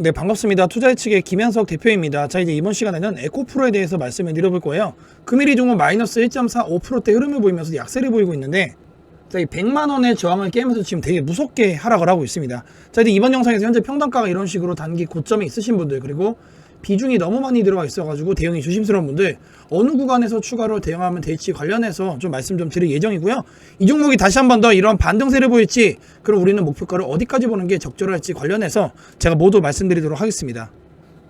네, 반갑습니다. 투자의 측의 김현석 대표입니다. 자, 이제 이번 시간에는 에코프로에 대해서 말씀을 드려볼 거예요. 금일이 종목 마이너스 1.45%대 흐름을 보이면서 약세를 보이고 있는데, 자, 이 100만 원의 저항을 깨면서 지금 되게 무섭게 하락을 하고 있습니다. 자, 이제 이번 영상에서 현재 평단가가 이런 식으로 단기 고점에 있으신 분들, 그리고 비중이 너무 많이 들어가 있어가지고 대응이 조심스러운 분들 어느 구간에서 추가로 대응하면 될지 관련해서 좀 말씀 좀 드릴 예정이고요. 이 종목이 다시 한 번 더 이런 반등세를 보일지 그럼 우리는 목표가를 어디까지 보는 게 적절할지 관련해서 제가 모두 말씀드리도록 하겠습니다.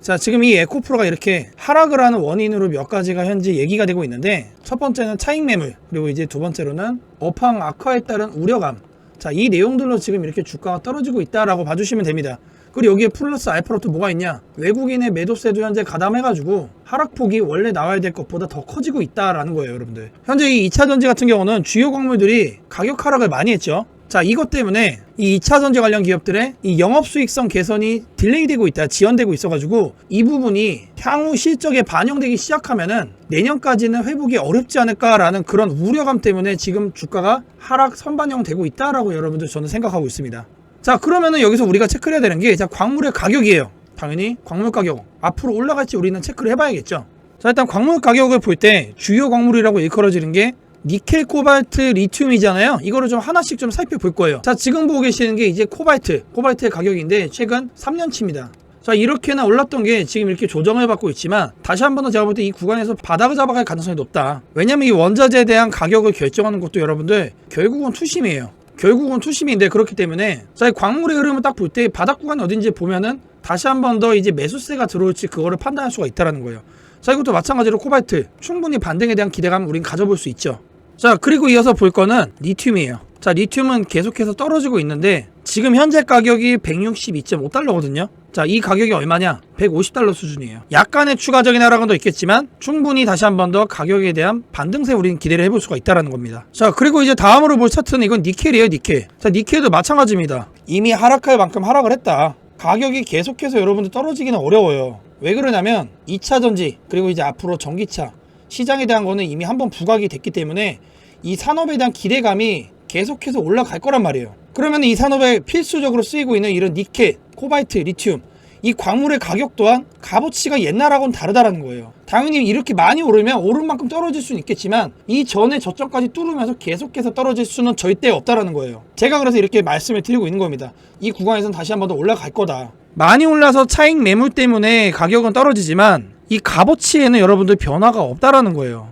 자 지금 이 에코프로가 이렇게 하락을 하는 원인으로 몇 가지가 현재 얘기가 되고 있는데 첫 번째는 차익 매물 그리고 이제 두 번째로는 업황 악화에 따른 우려감 자 이 내용들로 지금 이렇게 주가가 떨어지고 있다라고 봐주시면 됩니다. 그리고 여기에 플러스 알파로 또 뭐가 있냐? 외국인의 매도세도 현재 가담해가지고 하락폭이 원래 나와야 될 것보다 더 커지고 있다라는 거예요 여러분들. 현재 이 2차 전지 같은 경우는 주요 광물들이 가격 하락을 많이 했죠. 자 이것 때문에 이 2차 전지 관련 기업들의 이 영업 수익성 개선이 딜레이되고 있다 지연되고 있어가지고 이 부분이 향후 실적에 반영되기 시작하면은 내년까지는 회복이 어렵지 않을까라는 그런 우려감 때문에 지금 주가가 하락 선반영 되고 있다라고 여러분들 저는 생각하고 있습니다 자 그러면은 여기서 우리가 체크를 해야 되는 게 자 광물의 가격이에요 당연히 광물 가격 앞으로 올라갈지 우리는 체크를 해봐야겠죠 자 일단 광물 가격을 볼 때 주요 광물이라고 일컬어지는 게 니켈, 코발트, 리튬이잖아요. 이거를 좀 하나씩 좀 살펴볼 거예요. 자, 지금 보고 계시는 게 이제 코발트, 코발트의 가격인데 최근 3년치입니다. 자, 이렇게나 올랐던 게 지금 이렇게 조정을 받고 있지만 다시 한 번 더 제가 볼 때 이 구간에서 바닥을 잡아갈 가능성이 높다. 왜냐면 이 원자재에 대한 가격을 결정하는 것도 여러분들 결국은 투심이에요. 결국은 투심인데 그렇기 때문에 자, 이 광물의 흐름을 딱 볼 때 바닥 구간이 어딘지 보면은 다시 한 번 더 이제 매수세가 들어올지 그거를 판단할 수가 있다라는 거예요. 자, 이것도 마찬가지로 코발트 충분히 반등에 대한 기대감 우린 가져볼 수 있죠. 자, 그리고 이어서 볼 거는 리튬이에요. 자, 리튬은 계속해서 떨어지고 있는데 지금 현재 가격이 162.5달러거든요. 자, 이 가격이 얼마냐? 150달러 수준이에요. 약간의 추가적인 하락은 더 있겠지만 충분히 다시 한 번 더 가격에 대한 반등세 우리는 기대를 해볼 수가 있다라는 겁니다. 자, 그리고 이제 다음으로 볼 차트는 이건 니켈이에요, 니켈. 자, 니켈도 마찬가지입니다. 이미 하락할 만큼 하락을 했다. 가격이 계속해서 여러분들 떨어지기는 어려워요. 왜 그러냐면 2차 전지 그리고 이제 앞으로 전기차 시장에 대한 거는 이미 한번 부각이 됐기 때문에 이 산업에 대한 기대감이 계속해서 올라갈 거란 말이에요. 그러면 이 산업에 필수적으로 쓰이고 있는 이런 니켈, 코발트, 리튬 이 광물의 가격 또한 값어치가 옛날하고는 다르다라는 거예요. 당연히 이렇게 많이 오르면 오른 만큼 떨어질 수는 있겠지만 이 전에 저점까지 뚫으면서 계속해서 떨어질 수는 절대 없다라는 거예요. 제가 그래서 이렇게 말씀을 드리고 있는 겁니다. 이 구간에서는 다시 한 번 더 올라갈 거다. 많이 올라서 차익 매물 때문에 가격은 떨어지지만 이 값어치에는 여러분들 변화가 없다라는 거예요.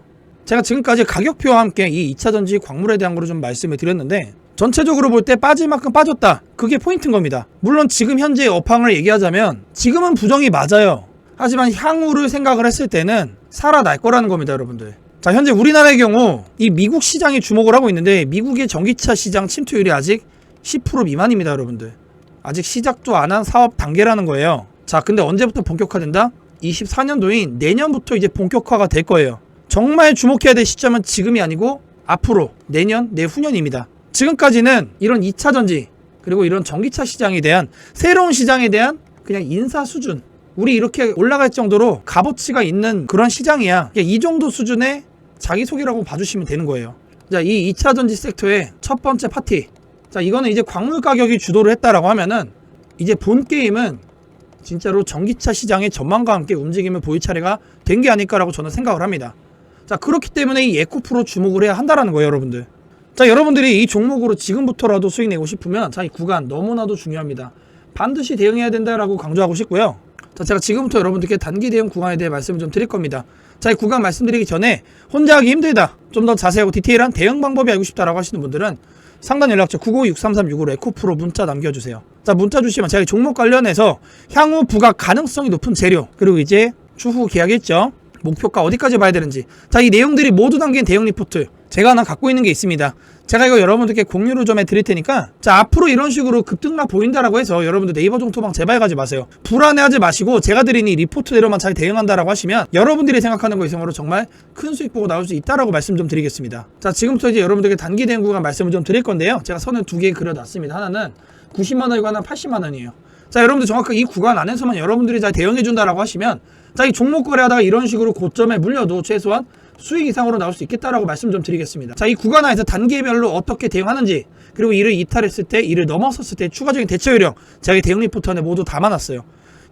제가 지금까지 가격표와 함께 이 2차 전지 광물에 대한 거를 좀 말씀을 드렸는데 전체적으로 볼 때 빠질 만큼 빠졌다. 그게 포인트인 겁니다. 물론 지금 현재 업황을 얘기하자면 지금은 부정이 맞아요. 하지만 향후를 생각을 했을 때는 살아날 거라는 겁니다, 여러분들. 자, 현재 우리나라의 경우 이 미국 시장에 주목을 하고 있는데 미국의 전기차 시장 침투율이 아직 10% 미만입니다, 여러분들. 아직 시작도 안 한 사업 단계라는 거예요. 자, 근데 언제부터 본격화된다? 24년도인 내년부터 이제 본격화가 될 거예요. 정말 주목해야 될 시점은 지금이 아니고 앞으로 내년, 내후년입니다. 지금까지는 이런 2차 전지 그리고 이런 전기차 시장에 대한 새로운 시장에 대한 그냥 인사 수준 우리 이렇게 올라갈 정도로 값어치가 있는 그런 시장이야. 이 정도 수준의 자기소개라고 봐주시면 되는 거예요. 자, 이 2차 전지 섹터의 첫 번째 파티. 자, 이거는 이제 광물 가격이 주도를 했다라고 하면은 이제 본 게임은 진짜로 전기차 시장의 전망과 함께 움직임을 보일 차례가 된 게 아닐까라고 저는 생각을 합니다. 자, 그렇기 때문에 이 에코프로 주목을 해야 한다라는 거예요, 여러분들. 자, 여러분들이 이 종목으로 지금부터라도 수익 내고 싶으면 자, 이 구간 너무나도 중요합니다. 반드시 대응해야 된다라고 강조하고 싶고요. 자, 제가 지금부터 여러분들께 단기 대응 구간에 대해 말씀을 좀 드릴 겁니다. 자, 이 구간 말씀드리기 전에 혼자 하기 힘들다. 좀 더 자세하고 디테일한 대응 방법이 알고 싶다라고 하시는 분들은 상단 연락처 952-6336으로 에코프로 문자 남겨주세요. 자, 문자 주시면 제가 이 종목 관련해서 향후 부각 가능성이 높은 재료, 그리고 이제 추후 계약했죠. 목표가 어디까지 봐야 되는지. 자, 이 내용들이 모두 담긴 대응 리포트. 제가 하나 갖고 있는 게 있습니다. 제가 이거 여러분들께 공유를 좀 해 드릴 테니까 자 앞으로 이런 식으로 급등락 보인다라고 해서 여러분들 네이버 종토방 제발 가지 마세요 불안해하지 마시고 제가 드린 이 리포트대로만 잘 대응한다라고 하시면 여러분들이 생각하는 거 이상으로 정말 큰 수익 보고 나올 수 있다라고 말씀 좀 드리겠습니다 자 지금부터 이제 여러분들께 단기 대응 구간 말씀을 좀 드릴 건데요 제가 선을 두 개 그려놨습니다 하나는 90만 원이고 하나는 80만 원이에요 자 여러분들 정확하게 이 구간 안에서만 여러분들이 잘 대응해 준다라고 하시면 자 이 종목 거래하다가 이런 식으로 고점에 물려도 최소한 수익 이상으로 나올 수 있겠다라고 말씀 좀 드리겠습니다. 자, 이 구간 안에서 단계별로 어떻게 대응하는지, 그리고 이를 이탈했을 때, 이를 넘어섰을 때 추가적인 대처 요령, 이 대응 리포트 안에 모두 담아놨어요.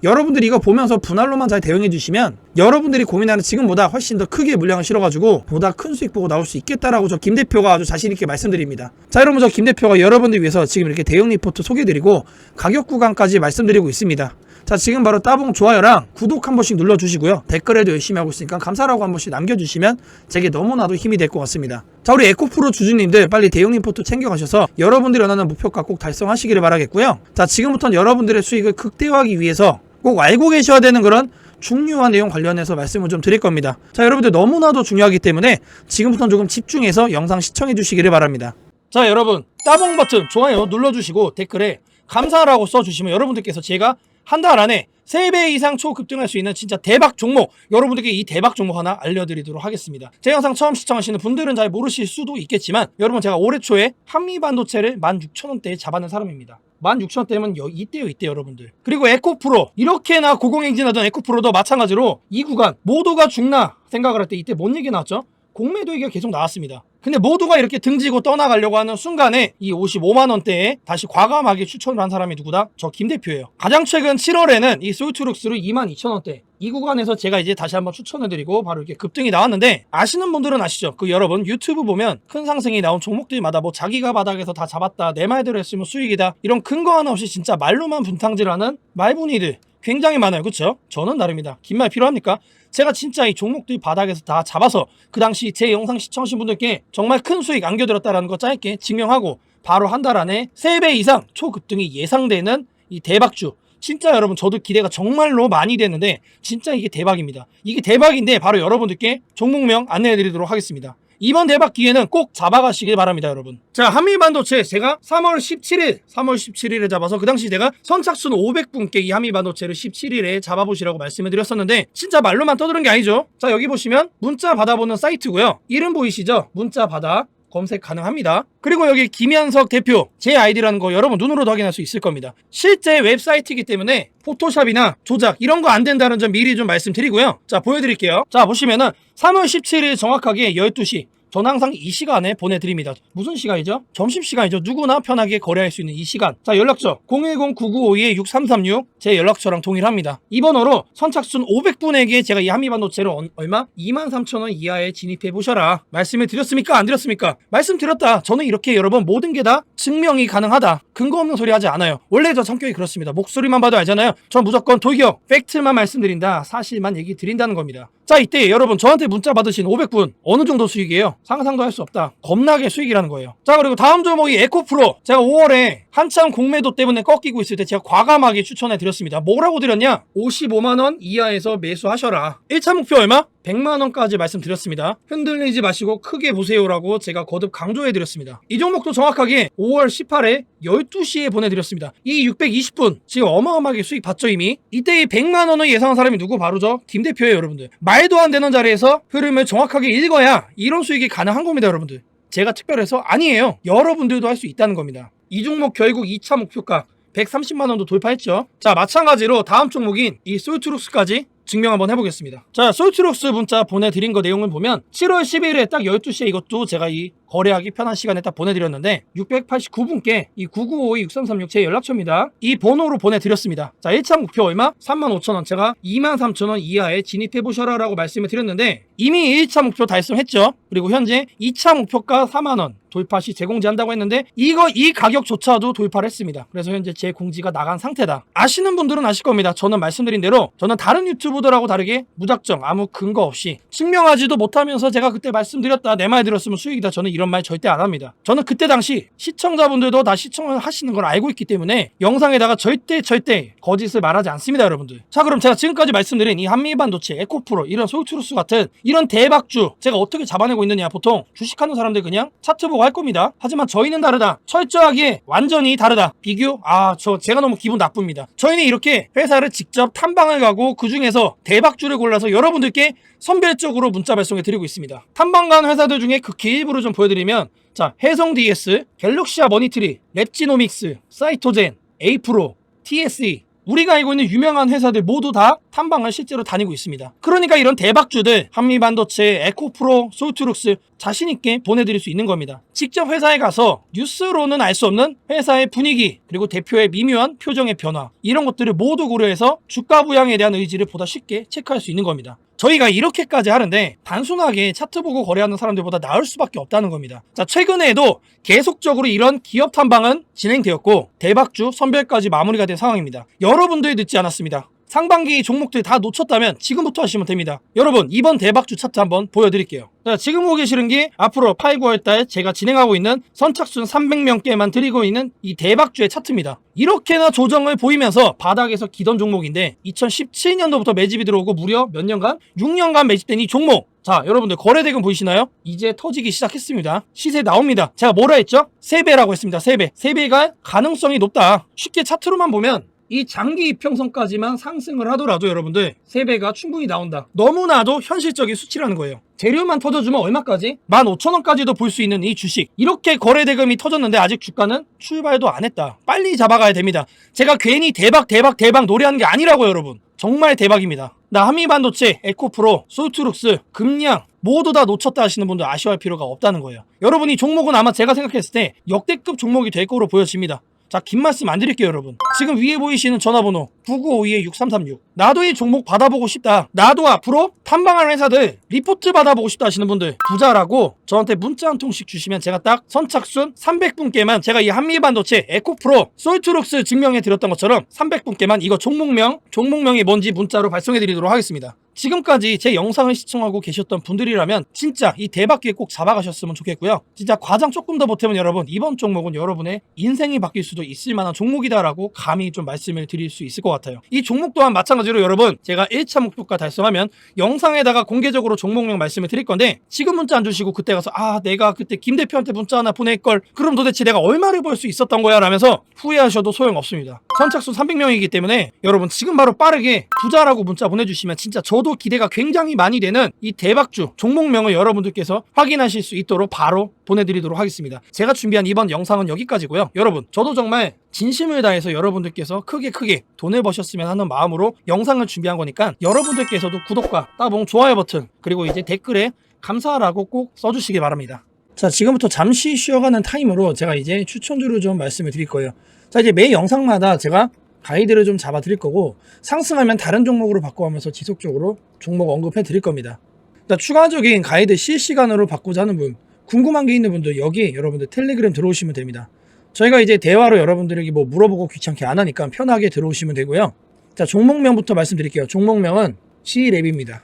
여러분들이 이거 보면서 분할로만 잘 대응해 주시면 여러분들이 고민하는 지금보다 훨씬 더 크게 물량을 실어가지고 보다 큰 수익 보고 나올 수 있겠다라고 저 김 대표가 아주 자신 있게 말씀드립니다. 자 여러분 저 김 대표가 여러분들 위해서 지금 이렇게 대응 리포트 소개드리고 가격 구간까지 말씀드리고 있습니다. 자 지금 바로 따봉 좋아요랑 구독 한 번씩 눌러주시고요 댓글에도 열심히 하고 있으니까 감사라고 한 번씩 남겨주시면 제게 너무나도 힘이 될 것 같습니다 자 우리 에코프로 주주님들 빨리 대응 리포트 챙겨가셔서 여러분들이 원하는 목표가 꼭 달성하시기를 바라겠고요 자 지금부터는 여러분들의 수익을 극대화하기 위해서 꼭 알고 계셔야 되는 그런 중요한 내용 관련해서 말씀을 좀 드릴 겁니다. 자 여러분들 너무나도 중요하기 때문에 지금부터는 조금 집중해서 영상 시청해 주시기를 바랍니다. 자 여러분 따봉 버튼 좋아요 눌러주시고 댓글에 감사라고 써주시면 여러분들께서 제가 한 달 안에 3배 이상 초급등할 수 있는 진짜 대박 종목 여러분들께 이 대박 종목 하나 알려드리도록 하겠습니다. 제 영상 처음 시청하시는 분들은 잘 모르실 수도 있겠지만 여러분 제가 올해 초에 한미반도체를 16,000원대에 잡아낸 사람입니다 16,000원대면 여, 이때요 이때 여러분들 그리고 에코프로 이렇게나 고공행진하던 에코프로도 마찬가지로 이 구간 모두가 죽나 생각을 할 때 이때 뭔 얘기 나왔죠? 공매도 얘기가 계속 나왔습니다. 근데 모두가 이렇게 등지고 떠나가려고 하는 순간에 이 55만 원대에 다시 과감하게 추천을 한 사람이 누구다? 저 김 대표예요. 가장 최근 7월에는 이 솔트룩스를 2만 2천 원대 이 구간에서 제가 이제 다시 한번 추천해드리고 바로 이렇게 급등이 나왔는데 아시는 분들은 아시죠? 그 여러분 유튜브 보면 큰 상승이 나온 종목들마다 뭐 자기가 바닥에서 다 잡았다 내 말대로 했으면 수익이다 이런 근거 하나 없이 진짜 말로만 분탕질하는 말분이들 굉장히 많아요. 그쵸? 저는 나름이다. 긴 말 필요합니까? 제가 진짜 이 종목들 바닥에서 다 잡아서 그 당시 제 영상 시청하신 분들께 정말 큰 수익 안겨드렸다라는 거 짧게 증명하고 바로 한 달 안에 3배 이상 초급등이 예상되는 이 대박주 진짜 여러분 저도 기대가 정말로 많이 됐는데 진짜 이게 대박입니다. 이게 대박인데 바로 여러분들께 종목명 안내해 드리도록 하겠습니다. 이번 대박 기회는 꼭 잡아가시길 바랍니다, 여러분. 자, 한미반도체 제가 3월 17일, 3월 17일에 잡아서 그 당시 제가 선착순 500분께 이 한미반도체를 17일에 잡아보시라고 말씀을 드렸었는데 진짜 말로만 떠드는 게 아니죠. 자, 여기 보시면 문자 받아보는 사이트고요. 이름 보이시죠? 문자 받아. 검색 가능합니다. 그리고 여기 김현석 대표 제 아이디라는 거 여러분 눈으로도 확인할 수 있을 겁니다. 실제 웹사이트이기 때문에 포토샵이나 조작 이런 거 안 된다는 점 미리 좀 말씀드리고요. 자 보여드릴게요. 자 보시면은 3월 17일 정확하게 12시 전 항상 이 시간에 보내드립니다. 무슨 시간이죠? 점심시간이죠. 누구나 편하게 거래할 수 있는 이 시간. 자, 연락처 010-9952-6336 제 연락처랑 동일합니다. 이 번호로 선착순 500분에게 제가 이 한미반도체를 얼- 얼마? 23,000원 이하에 진입해 보셔라. 말씀을 드렸습니까? 안 드렸습니까? 말씀드렸다. 저는 이렇게 여러분 모든 게 다 증명이 가능하다. 근거 없는 소리 하지 않아요. 원래 저 성격이 그렇습니다. 목소리만 봐도 알잖아요. 전 무조건 돌격, 팩트만 말씀드린다. 사실만 얘기 드린다는 겁니다. 자, 이때 여러분 저한테 문자 받으신 500분 어느 정도 수익이에요? 상상도 할 수 없다. 겁나게 수익이라는 거예요. 자, 그리고 다음 종목이 에코프로. 제가 5월에 한참 공매도 때문에 꺾이고 있을 때 제가 과감하게 추천해 드렸습니다. 뭐라고 드렸냐? 55만 원 이하에서 매수하셔라. 1차 목표 얼마? 100만 원까지 말씀드렸습니다. 흔들리지 마시고 크게 보세요라고 제가 거듭 강조해 드렸습니다. 이 종목도 정확하게 5월 18일 12시에 보내드렸습니다. 이 620분 지금 어마어마하게 수익 봤죠 이미? 이때 이 100만 원을 예상한 사람이 누구 바로죠? 김 대표예요 여러분들. 말도 안 되는 자리에서 흐름을 정확하게 읽어야 이런 수익이 가능한 겁니다 여러분들. 제가 특별해서 아니에요. 여러분들도 할 수 있다는 겁니다. 이 종목 결국 2차 목표가 130만 원도 돌파했죠. 자, 마찬가지로 다음 종목인 이 솔트룩스까지 증명 한번 해보겠습니다. 자, 솔트룩스 문자 보내드린 거 내용을 보면 7월 11일에 딱 12시에 이것도 제가 이 거래하기 편한 시간에 딱 보내드렸는데 689분께 이 9952-6336 제 연락처입니다. 이 번호로 보내드렸습니다. 자, 1차 목표 얼마? 35,000원. 제가 23,000원 이하에 진입해보셔라 라고 말씀을 드렸는데 이미 1차 목표 달성했죠. 그리고 현재 2차 목표가 4만원. 돌파 시 재공지한다고 했는데 이거 이 가격조차도 돌파를 했습니다. 그래서 현재 제 공지가 나간 상태다. 아시는 분들은 아실 겁니다. 저는 말씀드린 대로 저는 다른 유튜브들하고 다르게 무작정 아무 근거 없이 증명하지도 못하면서 제가 그때 말씀드렸다 내 말 들었으면 수익이다. 저는 이런 말 절대 안 합니다. 저는 그때 당시 시청자분들도 다 시청을 하시는 걸 알고 있기 때문에 영상에다가 절대 절대 거짓을 말하지 않습니다, 여러분들. 자, 그럼 제가 지금까지 말씀드린 이 한미반도체, 에코프로 이런 솔트루스 같은 이런 대박주 제가 어떻게 잡아내고 있느냐 보통 주식하는 사람들 그냥 차트 보고 할 겁니다. 하지만 저희는 다르다. 철저하게 완전히 다르다. 비교? 아, 저 제가 너무 기분 나쁩니다. 저희는 이렇게 회사를 직접 탐방을 가고 그 중에서 대박주를 골라서 여러분들께 선별적으로 문자 발송해 드리고 있습니다. 탐방 간 회사들 중에 극히 일부를 좀 보여드리면 자, 해성 DS, 갤럭시아 머니트리, 랩지노믹스, 사이토젠, 에이프로, TSE, 우리가 알고 있는 유명한 회사들 모두 다 탐방을 실제로 다니고 있습니다. 그러니까 이런 대박주들 한미반도체, 에코프로, 솔트룩스 자신 있게 보내드릴 수 있는 겁니다. 직접 회사에 가서 뉴스로는 알 수 없는 회사의 분위기 그리고 대표의 미묘한 표정의 변화 이런 것들을 모두 고려해서 주가 부양에 대한 의지를 보다 쉽게 체크할 수 있는 겁니다. 저희가 이렇게까지 하는데 단순하게 차트 보고 거래하는 사람들보다 나을 수밖에 없다는 겁니다. 자, 최근에도 계속적으로 이런 기업 탐방은 진행되었고 대박주 선별까지 마무리가 된 상황입니다. 여러분들이 늦지 않았습니다. 상반기 종목들 다 놓쳤다면 지금부터 하시면 됩니다. 여러분 이번 대박주 차트 한번 보여드릴게요. 자, 지금 보고 계시는 게 앞으로 8, 9월 달 제가 진행하고 있는 선착순 300명께만 드리고 있는 이 대박주의 차트입니다. 이렇게나 조정을 보이면서 바닥에서 기던 종목인데 2017년도부터 매집이 들어오고 무려 몇 년간? 6년간 매집된 이 종목 자, 여러분들 거래대금 보이시나요? 이제 터지기 시작했습니다. 시세 나옵니다. 제가 뭐라 했죠? 3배라고 했습니다. 3배. 3배가 가능성이 높다. 쉽게 차트로만 보면 이 장기 이평선까지만 상승을 하더라도 여러분들 3배가 충분히 나온다. 너무나도 현실적인 수치라는 거예요. 재료만 터져주면 얼마까지? 15,000원까지도 볼 수 있는 이 주식. 이렇게 거래대금이 터졌는데 아직 주가는 출발도 안 했다. 빨리 잡아가야 됩니다. 제가 괜히 대박 대박 대박 노래하는 게 아니라고요 여러분. 정말 대박입니다. 나 한미반도체, 에코프로, 솔트룩스, 금량 모두 다 놓쳤다 하시는 분들 아쉬워할 필요가 없다는 거예요. 여러분 이 종목은 아마 제가 생각했을 때 역대급 종목이 될 거로 보여집니다. 자, 긴 말씀 안 드릴게요, 여러분. 지금 위에 보이시는 전화번호 9952-6336. 나도 이 종목 받아보고 싶다. 나도 앞으로 탐방하는 회사들 리포트 받아보고 싶다 하시는 분들 부자라고 저한테 문자 한 통씩 주시면 제가 딱 선착순 300분께만 제가 이 한미반도체 에코프로 솔트룩스 증명해 드렸던 것처럼 300분께만 이거 종목명, 종목명이 뭔지 문자로 발송해 드리도록 하겠습니다. 지금까지 제 영상을 시청하고 계셨던 분들이라면 진짜 이 대박기에 꼭 잡아가셨으면 좋겠고요. 진짜 과장 조금 더 보태면 여러분 이번 종목은 여러분의 인생이 바뀔 수도 있을 만한 종목이다라고 감히 좀 말씀을 드릴 수 있을 것 같아요. 이 종목 또한 마찬가지로 여러분 제가 1차 목표가 달성하면 영상에다가 공개적으로 종목명 말씀을 드릴 건데 지금 문자 안 주시고 그때 가서 아 내가 그때 김 대표한테 문자 하나 보낼 걸 그럼 도대체 내가 얼마를 벌 수 있었던 거야 라면서 후회하셔도 소용없습니다. 선착순 300명이기 때문에 여러분 지금 바로 빠르게 부자라고 문자 보내주시면 진짜 저도 기대가 굉장히 많이 되는 이 대박주 종목명을 여러분들께서 확인하실 수 있도록 바로 보내드리도록 하겠습니다. 제가 준비한 이번 영상은 여기까지고요. 여러분 저도 정말 진심을 다해서 여러분들께서 크게 크게 돈을 버셨으면 하는 마음으로 영상을 준비한 거니까 여러분들께서도 구독과 따봉 좋아요 버튼 그리고 이제 댓글에 감사라고 꼭 써주시기 바랍니다. 자, 지금부터 잠시 쉬어가는 타임으로 제가 이제 추천주를 좀 말씀을 드릴 거예요. 자, 이제 매 영상마다 제가 가이드를 좀 잡아 드릴 거고, 상승하면 다른 종목으로 바꿔가면서 지속적으로 종목 언급해 드릴 겁니다. 자, 추가적인 가이드 실시간으로 받고자 하는 분, 궁금한 게 있는 분들 여기 여러분들 텔레그램 들어오시면 됩니다. 저희가 이제 대화로 여러분들에게 뭐 물어보고 귀찮게 안 하니까 편하게 들어오시면 되고요. 자, 종목명부터 말씀드릴게요. 종목명은 C랩입니다.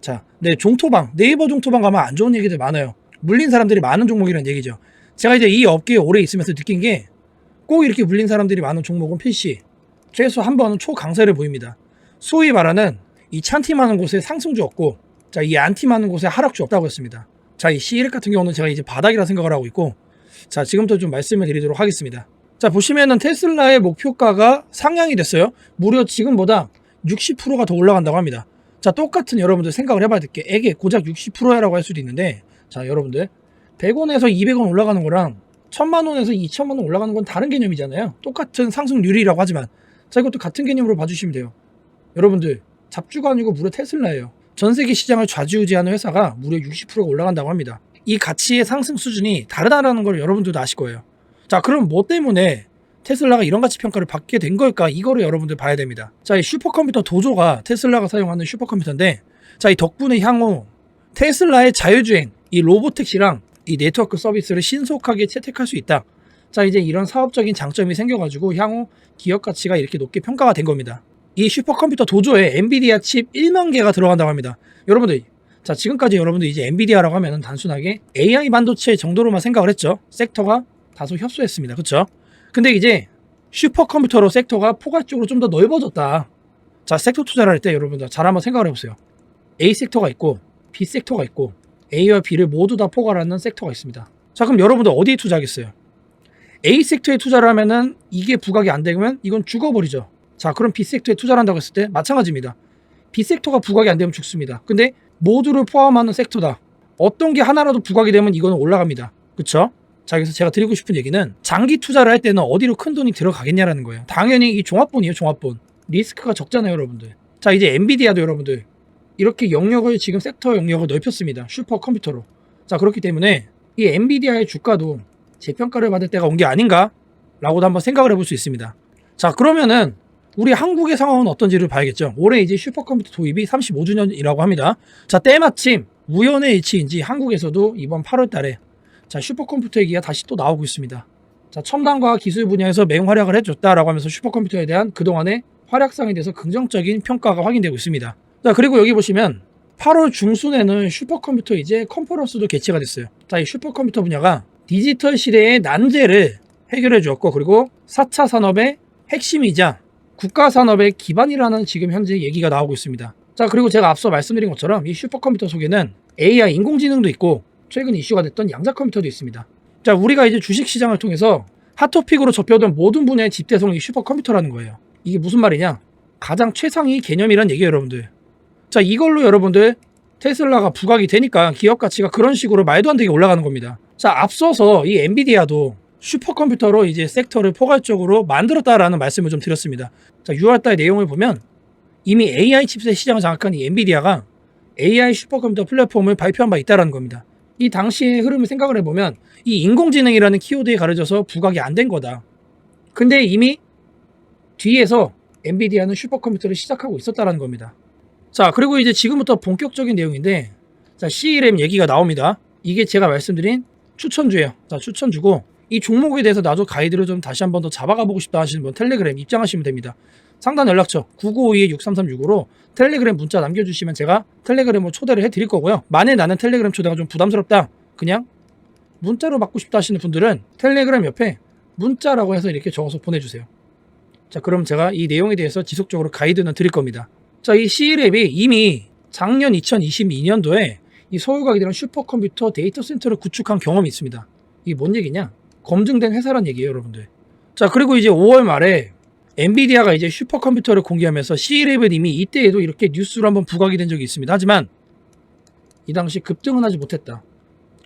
자, 네, 종토방, 네이버 종토방 가면 안 좋은 얘기들 많아요. 물린 사람들이 많은 종목이라는 얘기죠. 제가 이제 이 업계에 오래 있으면서 느낀 게 꼭 이렇게 물린 사람들이 많은 종목은 PC. 최소 한 번은 초강세를 보입니다. 소위 말하는 이 찬티 많은 곳에 상승주 없고, 자, 이 안티 많은 곳에 하락주 없다고 했습니다. 자, 이 C랩 같은 경우는 제가 이제 바닥이라 생각을 하고 있고, 자, 지금부터 좀 말씀을 드리도록 하겠습니다. 자, 보시면은 테슬라의 목표가가 상향이 됐어요. 무려 지금보다 60%가 더 올라간다고 합니다. 자, 똑같은 여러분들 생각을 해봐야 될 게, 에게 고작 60%라고 할 수도 있는데, 자, 여러분들, 100원에서 200원 올라가는 거랑 1000만원에서 2000만원 올라가는 건 다른 개념이잖아요. 똑같은 상승률이라고 하지만, 자, 이것도 같은 개념으로 봐주시면 돼요. 여러분들, 잡주가 아니고 무려 테슬라예요. 전 세계 시장을 좌지우지하는 회사가 무려 60%가 올라간다고 합니다. 이 가치의 상승 수준이 다르다라는 걸 여러분들도 아실 거예요. 자, 그럼 뭐 때문에 테슬라가 이런 가치 평가를 받게 된 걸까? 이거를 여러분들 봐야 됩니다. 자, 이 슈퍼컴퓨터 도조가 테슬라가 사용하는 슈퍼컴퓨터인데, 자, 이 덕분에 향후 테슬라의 자율주행, 이 로보택시랑 이 네트워크 서비스를 신속하게 채택할 수 있다. 자, 이제 이런 사업적인 장점이 생겨가지고 향후 기업 가치가 이렇게 높게 평가가 된 겁니다. 이 슈퍼컴퓨터 도조에 엔비디아 칩 1만 개가 들어간다고 합니다. 여러분들, 자, 지금까지 여러분들 이제 엔비디아라고 하면 단순하게 AI 반도체 정도로만 생각을 했죠. 섹터가 다소 협소했습니다. 그쵸? 근데 이제 슈퍼컴퓨터로 섹터가 포괄적으로 좀 더 넓어졌다. 자, 섹터 투자를 할 때 여러분들 잘 한번 생각을 해보세요. A 섹터가 있고 B 섹터가 있고 A와 B를 모두 다 포괄하는 섹터가 있습니다. 자, 그럼 여러분들 어디에 투자하겠어요? A 섹터에 투자를 하면은 이게 부각이 안 되면 이건 죽어버리죠. 자, 그럼 B 섹터에 투자를 한다고 했을 때 마찬가지입니다. B 섹터가 부각이 안 되면 죽습니다. 근데 모두를 포함하는 섹터다. 어떤 게 하나라도 부각이 되면 이거는 올라갑니다. 그쵸? 자, 그래서 제가 드리고 싶은 얘기는 장기 투자를 할 때는 어디로 큰 돈이 들어가겠냐라는 거예요. 당연히 이 종합본이에요, 종합본. 리스크가 적잖아요, 여러분들. 자, 이제 엔비디아도 여러분들 이렇게 영역을 지금 섹터 영역을 넓혔습니다. 슈퍼컴퓨터로. 자, 그렇기 때문에 이 엔비디아의 주가도 재평가를 받을 때가 온 게 아닌가라고도 한번 생각을 해볼 수 있습니다. 자, 그러면은 우리 한국의 상황은 어떤지를 봐야겠죠. 올해 이제 슈퍼컴퓨터 도입이 35주년이라고 합니다. 자, 때마침 우연의 일치인지 한국에서도 이번 8월 달에 자, 슈퍼컴퓨터 얘기가 다시 또 나오고 있습니다. 자, 첨단과학 기술 분야에서 맹활약을 해줬다라고 하면서 슈퍼컴퓨터에 대한 그동안의 활약상에 대해서 긍정적인 평가가 확인되고 있습니다. 자, 그리고 여기 보시면 8월 중순에는 슈퍼컴퓨터 이제 컨퍼런스도 개최가 됐어요. 자, 이 슈퍼컴퓨터 분야가 디지털 시대의 난제를 해결해 주었고, 그리고 4차 산업의 핵심이자 국가 산업의 기반이라는 지금 현재 얘기가 나오고 있습니다. 자, 그리고 제가 앞서 말씀드린 것처럼 이 슈퍼컴퓨터 속에는 AI 인공지능도 있고 최근 이슈가 됐던 양자 컴퓨터도 있습니다. 자, 우리가 이제 주식 시장을 통해서 핫토픽으로 접혀든 모든 분야의 집대성이 슈퍼컴퓨터라는 거예요. 이게 무슨 말이냐? 가장 최상위 개념이란 얘기예요, 여러분들. 자, 이걸로 여러분들 테슬라가 부각이 되니까 기업 가치가 그런 식으로 말도 안 되게 올라가는 겁니다. 자, 앞서서 이 엔비디아도 슈퍼컴퓨터로 이제 섹터를 포괄적으로 만들었다라는 말씀을 좀 드렸습니다. 자, 6월달 내용을 보면 이미 AI 칩셋 시장을 장악한 이 엔비디아가 AI 슈퍼컴퓨터 플랫폼을 발표한 바 있다라는 겁니다. 이 당시의 흐름을 생각을 해보면 이 인공지능이라는 키워드에 가려져서 부각이 안 된 거다. 근데 이미 뒤에서 엔비디아는 슈퍼컴퓨터를 시작하고 있었다라는 겁니다. 자, 그리고 이제 지금부터 본격적인 내용인데, 자, CRM 얘기가 나옵니다. 이게 제가 말씀드린 추천주예요. 자, 추천주고, 이 종목에 대해서 나도 가이드를 좀 다시 한번 더 잡아가 보고 싶다 하시는 분 텔레그램 입장하시면 됩니다. 상단 연락처 9952-6336으로 텔레그램 문자 남겨주시면 제가 텔레그램으로 초대를 해드릴 거고요. 만에 나는 텔레그램 초대가 좀 부담스럽다. 그냥 문자로 받고 싶다 하시는 분들은 텔레그램 옆에 문자라고 해서 이렇게 적어서 보내주세요. 자, 그럼 제가 이 내용에 대해서 지속적으로 가이드는 드릴 겁니다. 자, 이 C랩이 이미 작년 2022년도에 이 서울과학에 대한 슈퍼컴퓨터 데이터 센터를 구축한 경험이 있습니다. 이게 뭔 얘기냐? 검증된 회사란 얘기예요, 여러분들. 자, 그리고 이제 5월 말에 엔비디아가 이제 슈퍼컴퓨터를 공개하면서 C랩은 이미 이때에도 이렇게 뉴스로 한번 부각이 된 적이 있습니다. 하지만 이 당시 급등은 하지 못했다.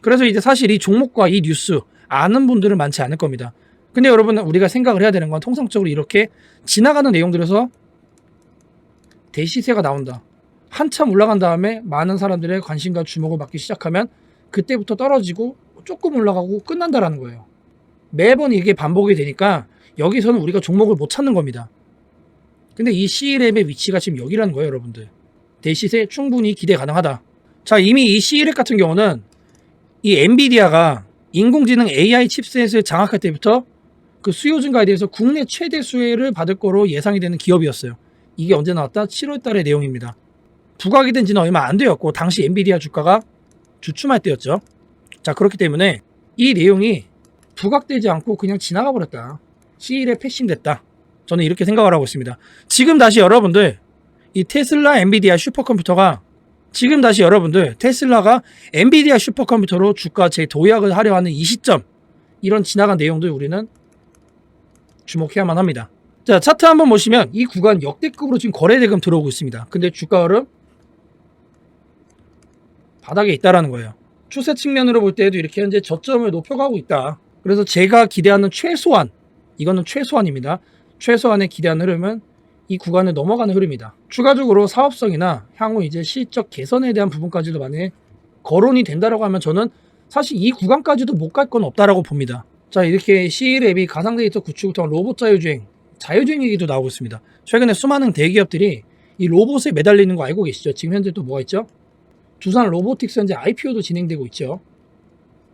그래서 이제 사실 이 종목과 이 뉴스 아는 분들은 많지 않을 겁니다. 근데 여러분 우리가 생각을 해야 되는 건 통상적으로 이렇게 지나가는 내용들에서 대시세가 나온다. 한참 올라간 다음에 많은 사람들의 관심과 주목을 받기 시작하면 그때부터 떨어지고 조금 올라가고 끝난다라는 거예요. 매번 이게 반복이 되니까 여기서는 우리가 종목을 못 찾는 겁니다. 근데 이 C랩의 위치가 지금 여기라는 거예요, 여러분들. 대시세 충분히 기대 가능하다. 자, 이미 이 C랩 같은 경우는 이 엔비디아가 인공지능 AI 칩셋을 장악할 때부터 그 수요 증가에 대해서 국내 최대 수혜를 받을 거로 예상이 되는 기업이었어요. 이게 언제 나왔다? 7월 달의 내용입니다. 부각이 된 지는 얼마 안 되었고 당시 엔비디아 주가가 주춤할 때였죠. 자, 그렇기 때문에 이 내용이 부각되지 않고 그냥 지나가 버렸다. C일에 패싱됐다. 저는 이렇게 생각을 하고 있습니다. 지금 다시 여러분들 이 테슬라 엔비디아 슈퍼컴퓨터가 지금 다시 여러분들 테슬라가 엔비디아 슈퍼컴퓨터로 주가 재도약을 하려 하는 이 시점 이런 지나간 내용들 우리는 주목해야만 합니다. 자 차트 한번 보시면 이 구간 역대급으로 지금 거래 대금 들어오고 있습니다. 근데 주가 흐름 바닥에 있다라는 거예요. 추세 측면으로 볼 때도 이렇게 현재 저점을 높여가고 있다. 그래서 제가 기대하는 최소한 이거는 최소한입니다. 최소한의 기대하는 흐름은 이 구간을 넘어가는 흐름이다. 추가적으로 사업성이나 향후 이제 실적 개선에 대한 부분까지도 만약에 거론이 된다라고 하면 저는 사실 이 구간까지도 못 갈 건 없다라고 봅니다. 자 이렇게 C랩이 가상 데이터 구축을 통한 로봇 자율주행, 자율주행 얘기도 나오고 있습니다. 최근에 수많은 대기업들이 이 로봇에 매달리는 거 알고 계시죠? 지금 현재 또 뭐가 있죠? 두산 로보틱스 현재 IPO도 진행되고 있죠.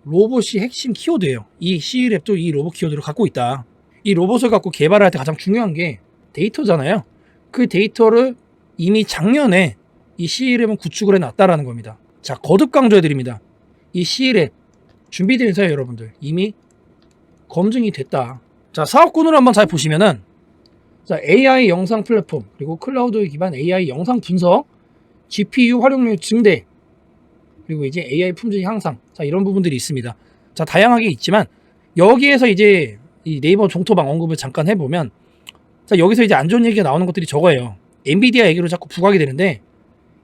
로봇이 핵심 키워드예요. 이 C랩도 이 로봇 키워드를 갖고 있다. 이 로봇을 갖고 개발할 때 가장 중요한 게 데이터잖아요. 그 데이터를 이미 작년에 이 C랩은 구축을 해놨다라는 겁니다. 자, 거듭 강조해드립니다. 이 C랩 준비된 회사예요, 여러분들. 이미 검증이 됐다. 자, 사업군으로 한번 잘 보시면은 자, AI 영상 플랫폼, 그리고 클라우드 기반 AI 영상 분석, GPU 활용률 증대, 그리고 이제 AI 품질 향상. 자, 이런 부분들이 있습니다. 자, 다양하게 있지만 여기에서 이제 이 네이버 종토방 언급을 잠깐 해 보면 자, 여기서 이제 안 좋은 얘기가 나오는 것들이 저거예요. 엔비디아 얘기로 자꾸 부각이 되는데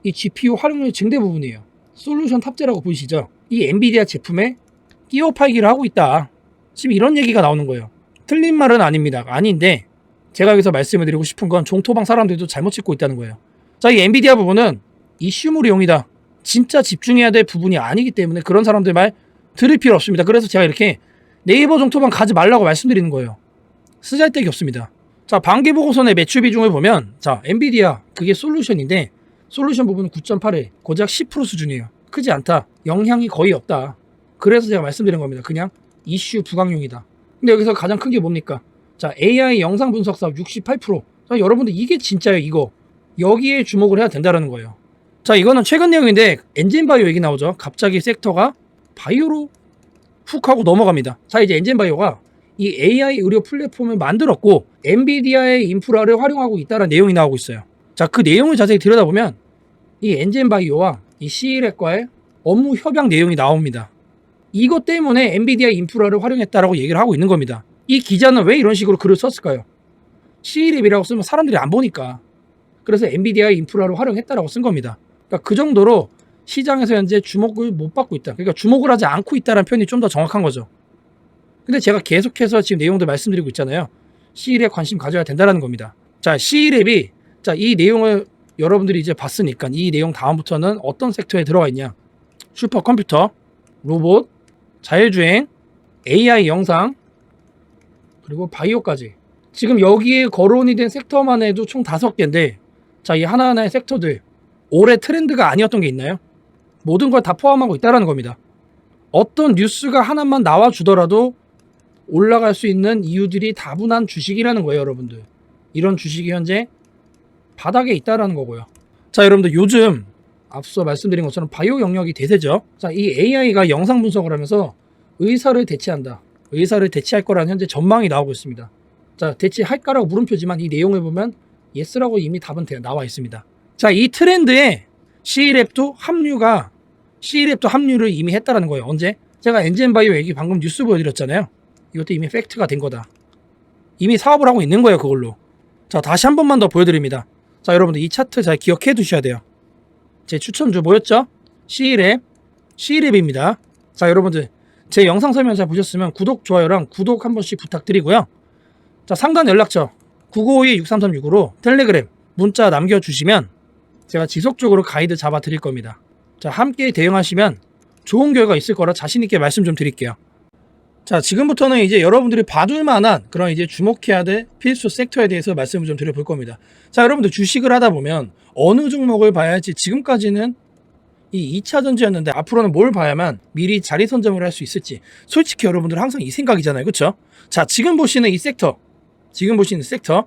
이 GPU 활용률 증대 부분이에요. 솔루션 탑재라고 보이시죠? 이 엔비디아 제품에 끼워 팔기를 하고 있다. 지금 이런 얘기가 나오는 거예요. 틀린 말은 아닙니다. 아닌데 제가 여기서 말씀을 드리고 싶은 건 종토방 사람들도 잘못 찍고 있다는 거예요. 자, 이 엔비디아 부분은 이슈물이용이다. 진짜 집중해야 될 부분이 아니기 때문에 그런 사람들 말 들을 필요 없습니다. 그래서 제가 이렇게 네이버 종토방 가지 말라고 말씀드리는 거예요. 쓰잘데기 없습니다. 자, 반기 보고서의 매출 비중을 보면 자, 엔비디아 그게 솔루션인데 솔루션 부분은 9.8에 고작 10% 수준이에요. 크지 않다. 영향이 거의 없다. 그래서 제가 말씀드린 겁니다. 그냥 이슈 부강용이다. 근데 여기서 가장 큰 게 뭡니까? 자, AI 영상 분석 사업 68%. 자, 여러분들 이게 진짜예요, 이거. 여기에 주목을 해야 된다는 거예요. 자, 이거는 최근 내용인데 엔진 바이오 얘기 나오죠. 갑자기 섹터가 바이오로 훅 하고 넘어갑니다. 자, 이제 엔진 바이오가 이 AI 의료 플랫폼을 만들었고 엔비디아의 인프라를 활용하고 있다는 내용이 나오고 있어요. 자, 그 내용을 자세히 들여다보면 이 엔진 바이오와 이 C랩과의 업무 협약 내용이 나옵니다. 이것 때문에 엔비디아 인프라를 활용했다라고 얘기를 하고 있는 겁니다. 이 기자는 왜 이런 식으로 글을 썼을까요? C랩이라고 쓰면 사람들이 안 보니까. 그래서 엔비디아의 인프라를 활용했다라고 쓴 겁니다. 그러니까 그 정도로 시장에서 현재 주목을 못 받고 있다. 그러니까 주목을 하지 않고 있다는 표현이 좀 더 정확한 거죠. 근데 제가 계속해서 지금 내용들 말씀드리고 있잖아요. C랩 관심 가져야 된다는 겁니다. 자, C랩이 자, 이 내용을 여러분들이 이제 봤으니까 이 내용 다음부터는 어떤 섹터에 들어가 있냐? 슈퍼컴퓨터, 로봇, 자율주행, AI 영상, 그리고 바이오까지. 지금 여기에 거론이 된 섹터만 해도 총 다섯 개인데, 자, 이 하나하나의 섹터들, 올해 트렌드가 아니었던 게 있나요? 모든 걸 다 포함하고 있다는 겁니다. 어떤 뉴스가 하나만 나와주더라도 올라갈 수 있는 이유들이 다분한 주식이라는 거예요, 여러분들. 이런 주식이 현재 바닥에 있다라는 거고요. 자, 여러분들 요즘 앞서 말씀드린 것처럼 바이오 영역이 대세죠. 자, 이 AI가 영상 분석을 하면서 의사를 대체한다. 의사를 대체할 거라는 현재 전망이 나오고 있습니다. 자, 대체할까라고 물음표지만 이 내용을 보면 예스라고 이미 답은 대- 나와 있습니다. 자, 이 트렌드에 C랩도 합류가 C랩도 합류를 이미 했다라는 거예요. 언제? 제가 엔진바이오 얘기 방금 뉴스 보여드렸잖아요. 이것도 이미 팩트가 된 거다. 이미 사업을 하고 있는 거예요, 그걸로. 자, 다시 한 번만 더 보여드립니다. 자, 여러분들 이 차트 잘 기억해 두셔야 돼요. 제 추천주 뭐였죠? C랩, C랩입니다. 자, 여러분들 제 영상 설명 잘 보셨으면 구독, 좋아요랑 구독 한 번씩 부탁드리고요. 자, 상단 연락처 952-6336으로 텔레그램 문자 남겨주시면 제가 지속적으로 가이드 잡아 드릴 겁니다. 자, 함께 대응하시면 좋은 결과 있을 거라 자신있게 말씀 좀 드릴게요. 자, 지금부터는 이제 여러분들이 봐줄 만한 그런 이제 주목해야 될 필수 섹터에 대해서 말씀을 좀 드려볼 겁니다. 자, 여러분들 주식을 하다 보면 어느 종목을 봐야 할지 지금까지는 이 2차 전지였는데 앞으로는 뭘 봐야만 미리 자리 선점을 할 수 있을지 솔직히 여러분들 항상 이 생각이잖아요. 그쵸? 자, 지금 보시는 이 섹터, 지금 보시는 섹터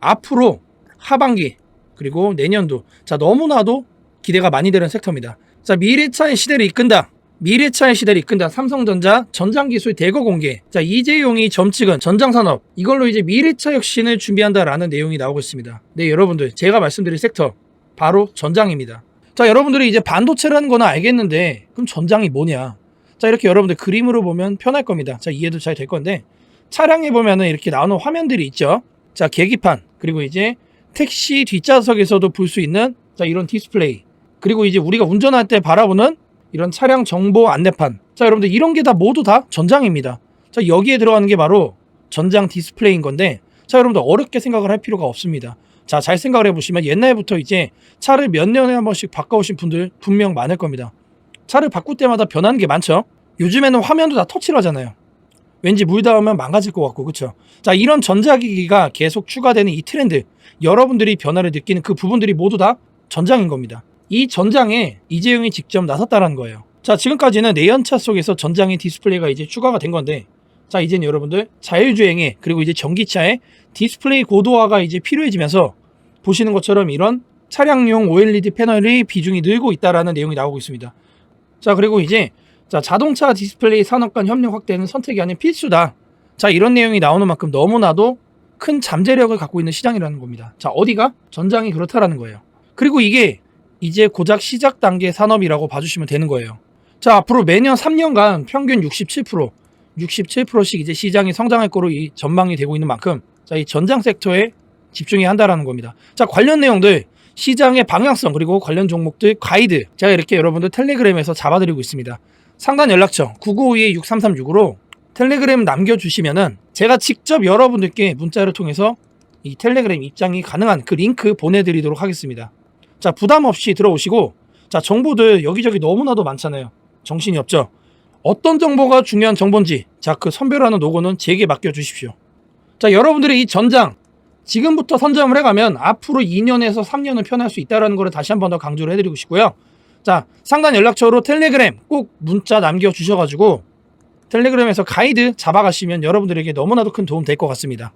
앞으로 하반기 그리고 내년도 자 너무나도 기대가 많이 되는 섹터입니다. 자 미래차의 시대를 이끈다. 미래차의 시대를 이끈다. 삼성전자 전장기술 대거 공개. 자 이재용이 점찍은 전장산업 이걸로 이제 미래차 혁신을 준비한다라는 내용이 나오고 있습니다. 네 여러분들 제가 말씀드릴 섹터 바로 전장입니다. 자 여러분들이 이제 반도체라는 거는 알겠는데 그럼 전장이 뭐냐? 자 이렇게 여러분들 그림으로 보면 편할 겁니다. 자 이해도 잘 될 건데 차량에 보면은 이렇게 나오는 화면들이 있죠. 자 계기판 그리고 이제 택시 뒷좌석에서도 볼 수 있는 자 이런 디스플레이 그리고 이제 우리가 운전할 때 바라보는 이런 차량 정보 안내판 자 여러분들 이런 게 다 모두 다 전장입니다 자 여기에 들어가는 게 바로 전장 디스플레이인 건데 자 여러분들 어렵게 생각을 할 필요가 없습니다 자 잘 생각을 해보시면 옛날부터 이제 차를 몇 년에 한 번씩 바꿔오신 분들 분명 많을 겁니다. 차를 바꿀 때마다 변하는 게 많죠? 요즘에는 화면도 다 터치를 하잖아요. 왠지 물 닿으면 망가질 것 같고 그쵸? 자 이런 전자기기가 계속 추가되는 이 트렌드 여러분들이 변화를 느끼는 그 부분들이 모두 다 전장인 겁니다. 이 전장에 이재용이 직접 나섰다는 거예요. 자 지금까지는 내연차 속에서 전장의 디스플레이가 이제 추가가 된 건데 자 이제는 여러분들 자율주행에 그리고 이제 전기차에 디스플레이 고도화가 이제 필요해지면서 보시는 것처럼 이런 차량용 OLED 패널의 비중이 늘고 있다라는 내용이 나오고 있습니다 자 그리고 이제 자 자동차 디스플레이 산업 간 협력 확대는 선택이 아닌 필수다 자 이런 내용이 나오는 만큼 너무나도 큰 잠재력을 갖고 있는 시장이라는 겁니다. 자, 어디가? 전장이 그렇다라는 거예요. 그리고 이게 이제 고작 시작 단계 산업이라고 봐주시면 되는 거예요. 자, 앞으로 매년 3년간 평균 67%, 67%씩 이제 시장이 성장할 거로 이 전망이 되고 있는 만큼 자, 이 전장 섹터에 집중해야 한다라는 겁니다. 자, 관련 내용들 시장의 방향성 그리고 관련 종목들 가이드 제가 이렇게 여러분들 텔레그램에서 잡아드리고 있습니다. 상단 연락처 9952-6336으로 텔레그램 남겨주시면은 제가 직접 여러분들께 문자를 통해서 이 텔레그램 입장이 가능한 그 링크 보내드리도록 하겠습니다. 자, 부담 없이 들어오시고, 자, 정보들 여기저기 너무나도 많잖아요. 정신이 없죠? 어떤 정보가 중요한 정보인지, 자, 그 선별하는 노고는 제게 맡겨주십시오. 자, 여러분들의 이 전장, 지금부터 선점을 해가면 앞으로 2년에서 3년은 편할 수 있다는 것을 다시 한 번 더 강조를 해드리고 싶고요. 자, 상단 연락처로 텔레그램 꼭 문자 남겨주셔가지고, 텔레그램에서 가이드 잡아가시면 여러분들에게 너무나도 큰 도움 될 것 같습니다.